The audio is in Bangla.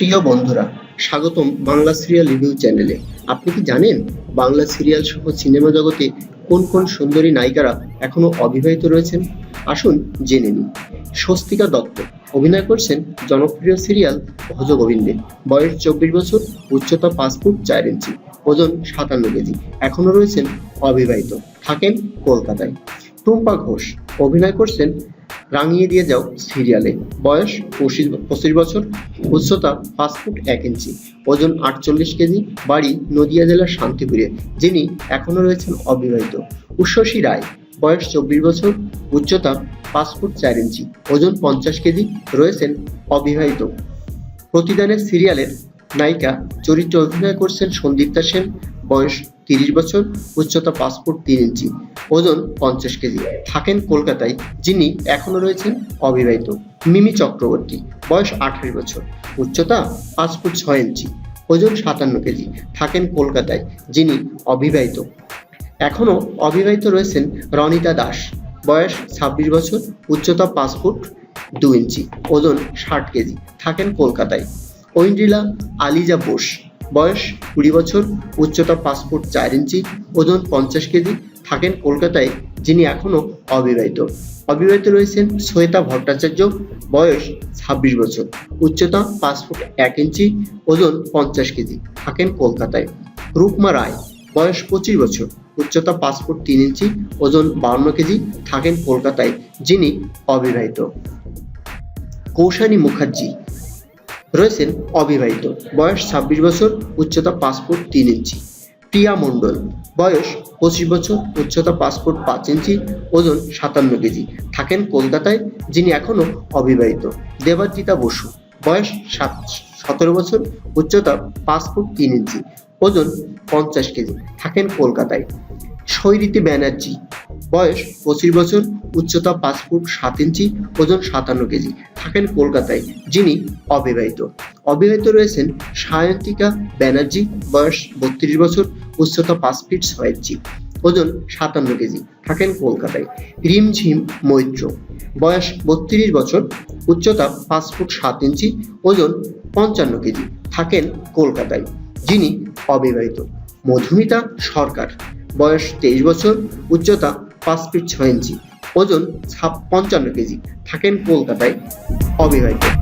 প্রিয় বন্ধুরা, স্বাগতম বাংলা সিরিয়াল রিভিউ চ্যানেলে। আপনি কি জানেন বাংলা সিরিয়াল সহ সিনেমা জগতে কোন কোন সুন্দরী নায়িকারা এখনও অবিবাহিত রয়েছেন? আসুন জেনে নিন স্বস্তিকা দত্ত, অভিনয় করছেন জনপ্রিয় সিরিয়াল ভজ গোবিন্দে। বয়স চব্বিশ বছর, উচ্চতা পাঁচ ফুট চার ইঞ্চি, ওজন সাতান্ন কেজি, এখনও রয়েছেন অবিবাহিত। থাকেন কলকাতায়। টুম্পা ঘোষ, অভিনয় করছেন রাঙিয়ে দিয়ে যাও সিরিয়ালে। বয়স পঁচিশ বছর, উচ্চতা পাঁচ ফুট এক ইঞ্চি, ওজন আটচল্লিশ কেজি, বাড়ি নদিয়া জেলার শান্তিপুরে, যিনি এখনও রয়েছেন অবিবাহিত। উষসী রায়, বয়স চব্বিশ বছর, উচ্চতা পাঁচ ফুট চার ইঞ্চি, ওজন পঞ্চাশ কেজি, রয়েছেন অবিবাহিত। প্রতিদানের সিরিয়ালের নায়িকা চরিত্রে অভিনয় করছেন সন্দীপ্তা সেন বয়স তিরিশ বছর, উচ্চতা পাঁচ ফুট তিন ইঞ্চি, ওজন পঞ্চাশ কেজি। থাকেন কলকাতায়, যিনি এখনও রয়েছেন অবিবাহিত। মিমি চক্রবর্তী, বয়স আঠারো বছর, উচ্চতা পাঁচ ফুট ছয় ইঞ্চি, ওজন সাতান্ন কেজি। থাকেন কলকাতায়, যিনি অবিবাহিত। এখনও অবিবাহিত রয়েছেন রনিতা দাস, বয়স ছাব্বিশ বছর, উচ্চতা পাঁচ ফুট দু ইঞ্চি, ওজন ষাট কেজি। থাকেন কলকাতায়। ঐন্দ্রিলা আলিজা বোস বয়স কুড়ি বছর উচ্চতা ফুট চার ইঞ্চি, ওজন পঞ্চাশ কেজি, থাকেন কলকাতায়, যিনি এখনও অবিবাহিত। অবিবাহিত রয়েছেন শ্বেতা ভট্টাচার্য, বয়স ছাব্বিশ বছর, উচ্চতা পাঁচ ফুট এক ইঞ্চি, ওজন পঞ্চাশ কেজি, থাকেন কলকাতায়। রূপমা রায়, বয়স পঁচিশ বছর, উচ্চতা পাঁচ ফুট তিন ইঞ্চি, ওজন বাউন্ন কেজি, থাকেন কলকাতায়, যিনি অবিবাহিত। কৌশানী মুখার্জি রয়েছেন অবিবাহিত। বয়স ছাব্বিশ বছর, উচ্চতা পাঁচ ফুট তিন ইঞ্চি। প্রিয়া মণ্ডল। বয়স পঁচিশ বছর, উচ্চতা পাঁচ ফুট পাঁচ ইঞ্চি, ওজন সাতান্ন কেজি। থাকেন কলকাতায়, যিনি এখনও অবিবাহিত। দেবাজিতা বসু। বয়স সাত, সতেরো বছর, উচ্চতা পাঁচ ফুট তিন ইঞ্চি, ওজন পঞ্চাশ কেজি। থাকেন কলকাতায়। শৈরীতি ব্যানার্জি। বয়স পঁচিশ বছর, উচ্চতা পাঁচ ফুট সাত ইঞ্চি, ওজন সাতান্ন কেজি। থাকেন কলকাতায়, যিনি অবিবাহিত। অবিবাহিত রয়েছেন সায়ন্তিকা ব্যানার্জি, বয়স বত্রিশ বছর, উচ্চতা পাঁচ ফিট ছয় ইঞ্চি, ওজন সাতান্ন কেজি। থাকেন কলকাতায়, রিমঝিম মৈত্র। বয়স বত্রিশ বছর, উচ্চতা পাঁচ ফুট সাত ইঞ্চি, ওজন পঞ্চান্ন কেজি। থাকেন কলকাতায়, যিনি অবিবাহিত। মধুমিতা সরকার, বয়স তেইশ বছর, উচ্চতা পাঁচ ফিট ছয় ইঞ্চি ওজন পঞ্চান্ন কেজি। থাকেন কলকাতায় অবিবাহিত।